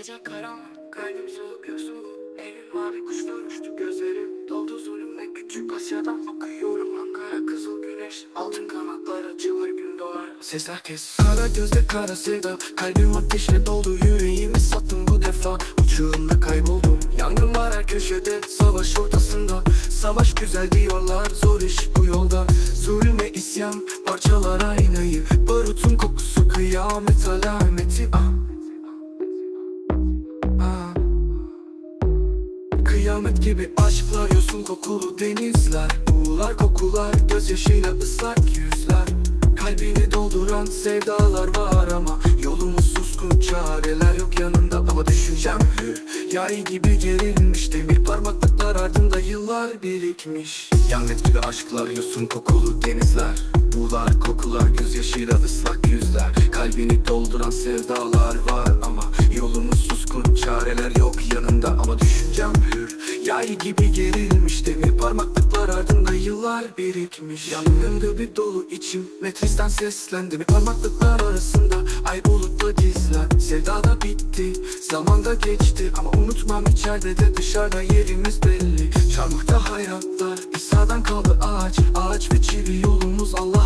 Gece karanlık kalbim soğuk yosun. Elim mavi kuşlar uçtu gözlerim. Doldu zulümle küçük Asya'dan bakıyorum Ankara kızıl güneş. Altın kanatlar açılır gün doğar. Ses herkes Kara gözle kara sevda. Kalbim ateşle doldu yüreğimi sattım bu defa. Uçurumda kayboldum. Yangın var her köşede Savaş ortasında. Savaş güzel diyorlar Zor iş bu yolda. Zulüme isyan Parçalar aynayı. Barutun kokusu kıyamet alameti Kıyamet gibi aşkla yosun kokulu denizler. Buğular kokular gözyaşıyla ıslak yüzler. Kalbini dolduran sevdalar var ama Yolumuz suskun çareler yok yanında. Ama düşüncem hür yay gibi gerilmiş. Demir parmaklıklar ardında yıllar birikmiş. Yanmet gibi aşklar yosun kokulu denizler. Buğular kokular gözyaşıyla ıslak yüzler. Kalbini dolduran sevdalar var yay gibi gerilmiş Demir parmaklıklar ardında yıllar birikmiş. Yangında bir dolu içim metristen seslendi Bir parmaklıklar arasında ay bulutla gizlen. Sevda da bitti zamanda geçti Ama unutmam içeride de dışarıda yerimiz belli. Çarmıhta hayatlar İsa'dan kaldı ağaç Ağaç ve çivi yolumuz varacak